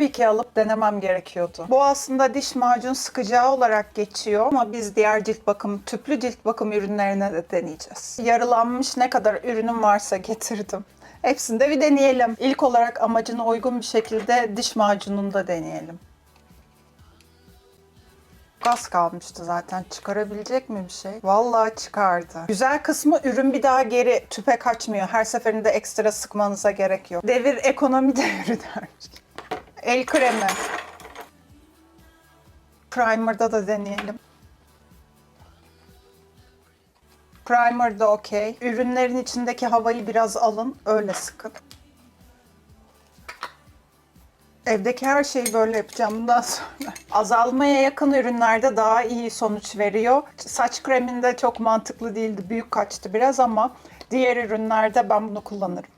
tabii ki alıp denemem gerekiyordu. Bu aslında diş macun sıkacağı olarak geçiyor ama biz diğer cilt bakım, tüplü cilt bakım ürünlerine de deneyeceğiz. Yarılanmış ne kadar ürünüm varsa getirdim. Hepsini de bir deneyelim. İlk olarak amacına uygun bir şekilde diş macununu da deneyelim. Gaz kalmıştı zaten. Çıkarabilecek mi bir şey? Vallahi çıkardı. Güzel kısmı ürün bir daha geri tüpe kaçmıyor. Her seferinde ekstra sıkmanıza gerek yok. Devir ekonomi devri dermiş. El kremi. Primer'da da deneyelim. Primer da okey. Ürünlerin içindeki havayı biraz alın. Öyle sıkın. Evdeki her şeyi böyle yapacağım bundan sonra. Azalmaya yakın ürünlerde daha iyi sonuç veriyor. Saç kreminde çok mantıklı değildi. Büyük kaçtı biraz ama diğer ürünlerde ben bunu kullanırım.